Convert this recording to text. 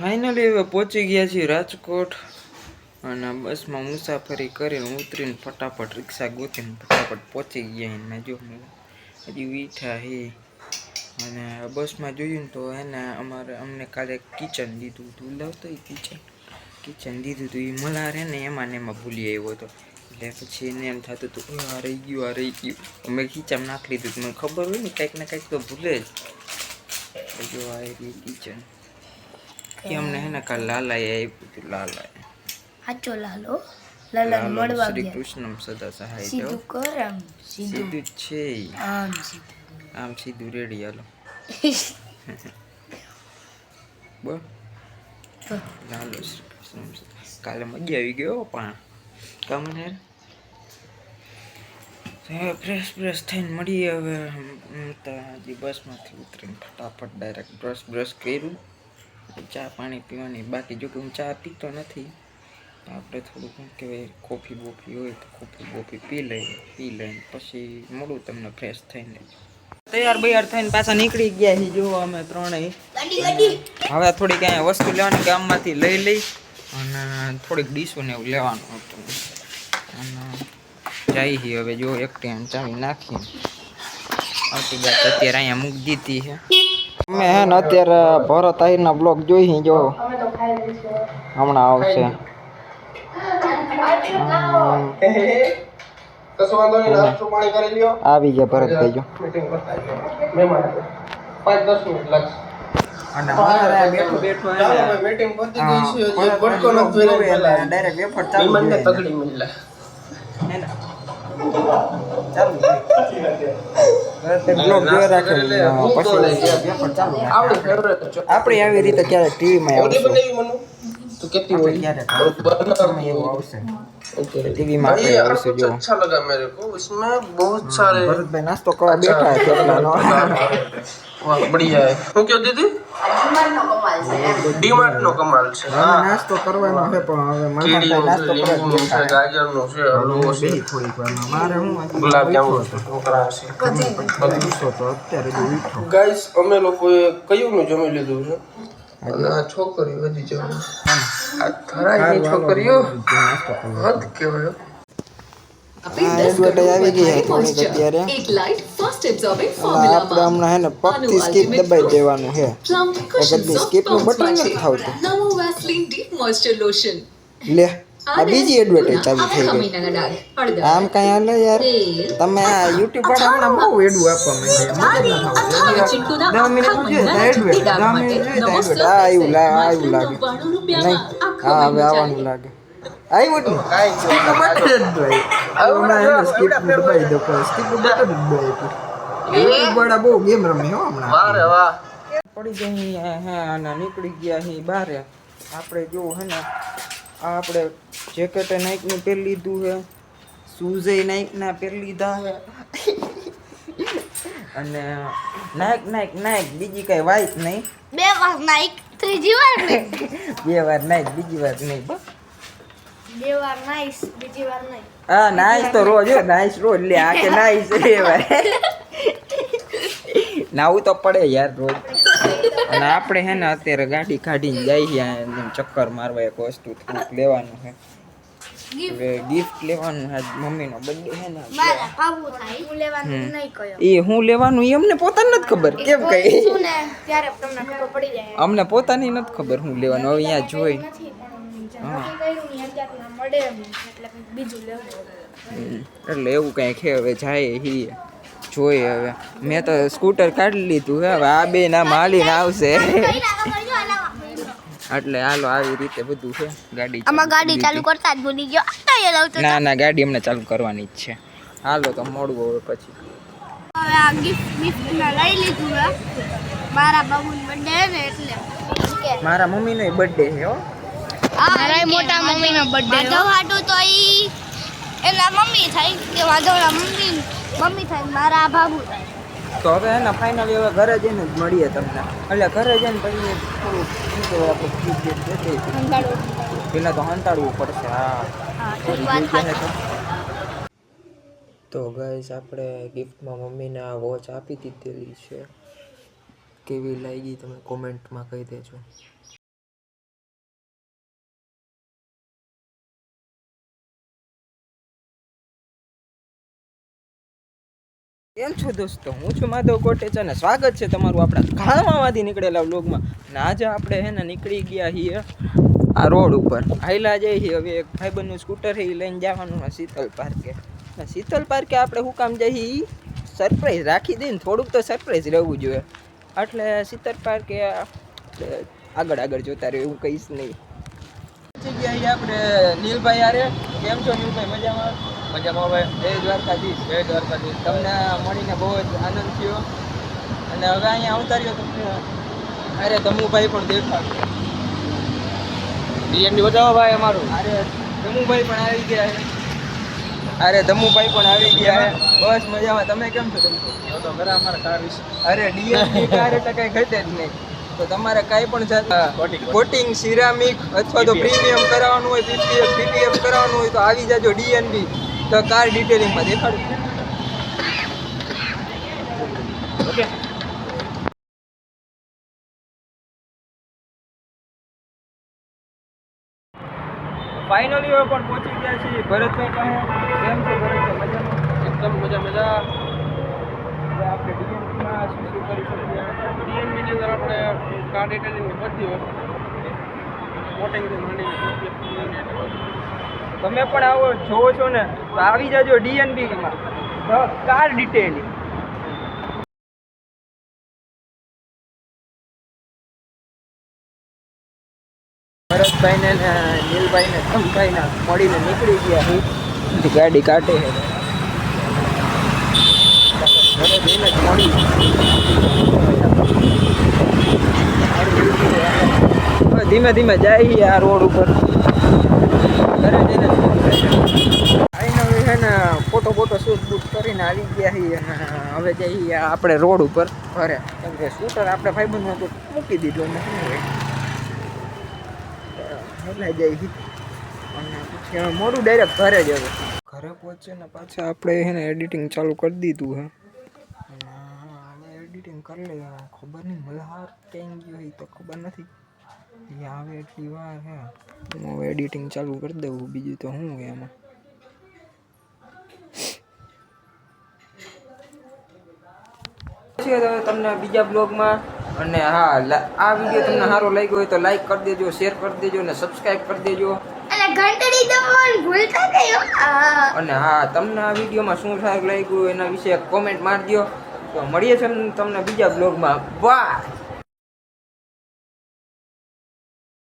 Finally હવે પહોંચી ગયા છીએ રાજકોટ. અને બસમાં મુસાફરી કરીને ઉતરીને ફટાફટ રિક્ષા ગોતીને ફટાફટ પહોંચી ગયા એને જો હજી વીઠા હે. અને બસમાં જોયું ને તો એને અમારે અમને કાલે કિચન દીધું હતું. લાવતો કિચન? કિચન દીધું હતું. એ મલાર હે ને એમાં ને એમાં ભૂલી આવ્યો હતો. એટલે પછી એને એમ થતું હતું "ઓય, આ રહી ગયું આ રહી ગયું. અમે કિચન નાખી દીધું. મને ખબર હોય ને કંઈક ને કંઈક તો ભૂલે જ. જો આ કિચન. કે અમને હે ને કાલ લાલાએ આપ્યું હતું સાચો લાલો? લાલા લાલો મળવા શ્રી કૃષ્ણમ સદા સહાય સીધું કર આમ સીધું. છે આમ સીધું. આમ સીધું રેડી હાલો. બોલ. લાલો શ્રી કૃષ્ણમ સદા. કાલે મજા આવી ગયો પણ. તમને હવે ફ્રેશ ફ્રેશ થઈને મળીએ હવે. હજી બસમાંથી ઉતરીને ફટાફટ ડાયરેક્ટ બ્રશ બ્રશ કર્યું. ચા પાણી પીવાની. બાકી જો કે હું ચા પીતો નથી. તો આપણે થોડુંક શું કહેવાય કોફી બોફી હોય તો કોફી બોફી પી લઈએ પી લઈને પછી મળું તમને ફ્રેશ થઈને. તૈયાર બૈયાર થઈને પાછા નીકળી ગયા છીએ. જો અમે ત્રણેય. ગાડી ગાડી. હવે થોડીક અહીંયા વસ્તુ લેવાની ગામમાંથી લઈ લઈ અને થોડીક ડીશો ને એવું લેવાનું હતું. અને જઈ છીએ હવે જો એક ટાઈમ ચાવી નાખીને. આવતી બાદ અત્યારે અહીંયા મૂકી દીધી છે. અમે હે ને અત્યારે ભરત આહિરના બ્લોગ જોઈ જો. હમણાં આવશે. આવી ગયા જો. ચાલો ભાઈ. ડાયરેક્ટ ચાલુ આપણે આવી રીતે ક્યારેક ટીવીમાં ઓલી આવશે બનાવી મનુ તો કેટલી હોય ક્યારેક बनाना એવું આવશે ओके टीवी में भाई आपने यार वैसे कुछ जो- अच्छा लगा मेरे को इसमें बहुत सारे ભરતભાઈ નાસ્તો કરવા બેઠા છે એટલાનો वाह बढ़िया है હું ક્યાં દીધી ડીમાર્ટ નો કમાલ છે. હવે નાસ્તો કરવાનો છે પણ હવે કેરીનું નાસ્તો કરવા છે બેઠા ગાજરનું છે હલવો છે. થોડીક વારમાં. મારે હું ગુલાબ જાંબુ છે ઢોકળા છે. હતો. તો અત્યારે જો ઉઠો ગાઈસ અમે લોકોએ કયું નું જમી લીધું છે? આ છોકરીઓ હજી આ થરાઈની છોકરીઓ? હદ કહેવાય. આ એડવર્ટાઈઝ આવી ગઈ હતી અત્યારે. આપણે હમણાં હે ને પગથી સ્કીપ દબાઈ દેવાનું છે બધી સ્કીપનું નું button નથી લે આ બીજી એડવર્ટાઈઝ ચાલુ થઈ ગઈ. આમ કઈ હાલે યાર. તમે આ યુટ્યુબ પર હમણાં બહુ એડું આપવા માંડ્યા મજા ના દસ મિનિટ. દસ મિનિટ જોઈએ આ લાગે. આવ્યું લાગે. નહીં હા હવે આવવાનું લાગે. સ્કીપનું બટન જ ભાઈ હમણાં એને સ્કીપનું દબાઈ દો પણ સ્કીપનું બટન જ દબાઈ આપ્યું યુટ્યુબ વાળા બહુ ગેમ રમે હમણાં. વારે વાહ. પડી ગઈ હે અને નીકળી ગયા હી બારે. આપણે જો હે ને આ આપણે જેકેટ નાઈકનું પહેરી લીધું હે શૂઝે નાઈકના પહેરી લીધા હે. અને નાઈક નાઈક નાઈક બીજી કઈ વાઈટ નહીં. બે વાર નાઈક ત્રીજી વાર નહીં બે વાર નાઈક બીજી વાર નહીં બસ. બે વાર નાઈસ બીજી વાર નહીં. હા નાઈસ તો રોજ હો નાઈસ રોજ લે આ કે નાઈસ રે ભાઈ નાવું તો પડે યાર રોજ. અને આપણે હે ને અત્યારે ગાડી કાઢીને જઈએ ચક્કર મારવા એક વસ્તુ થોડુંક લેવાનું છે. હવે ગિફ્ટ લેવાનું છે મમ્મીનો બર્થડે ને હું લેવાનું નહીં કયો. એ હું લેવાનું એ અમને પોતાને નથી ખબર કેમ કઈ ત્યારે તમને ખબર પડી જાય. અમને પોતાની નથી ખબર હું લેવાનું હવે અહીંયા જોઈ. એટલે લેવું. હમ. એટલે એવું કંઈ છે હવે જાય હી જોઈએ હવે. મેં તો સ્કૂટર કાઢી લીધું હે હવે આ બે ના માલીને આવશે. એટલે હાલો આવી રીતે બધું છે ગાડી આમાં ગાડી ચાલુ કરતા જ ભૂલી ગયો. ના ના ગાડી અમને ચાલુ કરવાની જ છે. હાલો તો મળવું હવે પછી. હવે આ ગિફ્ટ ગિફ્ટ લઈ લીધું મારા બાબુનો બર્થડે ને એટલે. મારા મમ્મીનો બર્થડે છે હો. મારા મોટા મમ્મીનો બર્થડે માધવ હાટુ તો ઈ એના મમ્મી થાય કે માધવના મમ્મી મમ્મી થાય મારા બાબુ થાય. તો હવે એના ને ફાઇનલી હવે ઘરે જઈને જ મળીએ તમને. એટલે ઘરે જઈને પછી થોડુંક શું કહેવાય આપણે પેલા તો. હંતાડવું પડશે હા. હા થોડી વાત જગ્યા છે. તો તો ગાઈસ આપણે ગિફ્ટમાં મમ્મીને આ વોચ આપી દીધેલી છે. કેવી લાગી તમે કોમેન્ટમાં કહી દેજો. કેમ છો દોસ્તો, હું છું માધવ કોટેચ અને સ્વાગત છે તમારું આપણા ઘાણમાંથી નીકળેલા વ્લોગમાં. અને આજે આપણે હે ને નીકળી ગયા છીએ આ રોડ ઉપર. હાઈલા જઈએ છીએ હવે એક ભાઈબંધનું સ્કૂટર છે એ લઈને જવાનું શીતલ પાર્કે. શીતલ પાર્કે આપણે શું કામ જઈએ? સરપ્રાઈઝ રાખી દઈએ ને થોડુંક તો સરપ્રાઈઝ રહેવું જોઈએ. એટલે શીતલ પાર્કે આગળ આગળ જોતા રહ્યો એવું કહીશ નહીં. આપણે નીલભાઈ આરે કેમ છો નીલભાઈ? મજામાં? મજામાં. હવે જય દ્વારકાધીશ. જય દ્વારકાધીશ. તમને મળીને બહુ જ આનંદ થયો. અને હવે અહીંયા અવતાર્યો તમને અરે તમુભાઈ પણ દેખાડશે ડીએનડી બતાવો ભાઈ અમારું. અરે તમુભાઈ પણ આવી ગયા અરે દમુભાઈ પણ આવી ગયા બસ મજામાં. તમે કેમ છો તમે તો ઘરે અમારા કાર વિશે. અરે ડીએનડી કાર એટલે કઈ ઘટે જ નહીં. તો તમારે કાંઈ પણ જાત કોટિંગ સિરામિક અથવા તો પ્રીમિયમ કરાવવાનું હોય પીપીએફ પીપીએફ કરાવવાનું હોય તો આવી જાજો ડીએનબી તો કાર ડિટેલિંગમાં દેખાડું. ઓકે. ફાઇનલી હવે પણ પહોંચી ગયા છીએ ભરતભાઈ પાસે. કેમ છે ભરતભાઈ? મજામાં? એકદમ મજા મજા આપણે ડીએનબીમાં શું શું કરી શકીએ? ડીએનબીની અંદર આપણે કાર ડિટેલિંગની બધી વસ્તુ. મોટિંગથી માંડીને તમે પણ આવો, જોવો છો ને, તો આવી જાજો ડીએનબીમાં કાર ડિટેલિંગ ભરતભાઈને ને, નીલભાઈને તમભાઈને મળીને નીકળી ગયા ગાડી કાઢે ઘરે મળી ધીમે ધીમે જાય આ રોડ ઉપર. ઘરે જઈને છે ને ફોટો ફોટો શૂટ બૂટ કરીને આવી ગયા છીએ અને હવે જઈએ આપણે રોડ ઉપર ઘરે કેમ કે સ્કૂટર આપણે ભાઈબંધનું હતું મૂકી દીધું અને શું હોય એટલે છે. અને પછી મોડું ડાયરેક્ટ ઘરે જ હવે ઘરે પહોંચે ને પાછા આપણે એને એડિટિંગ ચાલુ કરી દીધું હે એડિટિંગ કરી લે ખબર નહીં મલ્હાર કેમ ગયો એ તો ખબર નથી આવે એટલી વાર હે. હું હવે એડિટિંગ ચાલુ કરી દઉં બીજું તો શું હોય એમાં. તમને બીજા બ્લોગમાં અને હા આ વીડિયો તમને સારો લાગ્યો હોય તો લાઈક કરી દેજો શેર કરી દેજો અને સબસ્ક્રાઈબ કરી દેજો. અને ઘંટડી દબાવવાનું ભૂલતા નહીં અને હા તમને આ વિડીયોમાં શું સારું લાગ્યું એના વિશે કોમેન્ટ મારજો દો તો મળીએ છે તમને બીજા બ્લોગમાં. બાય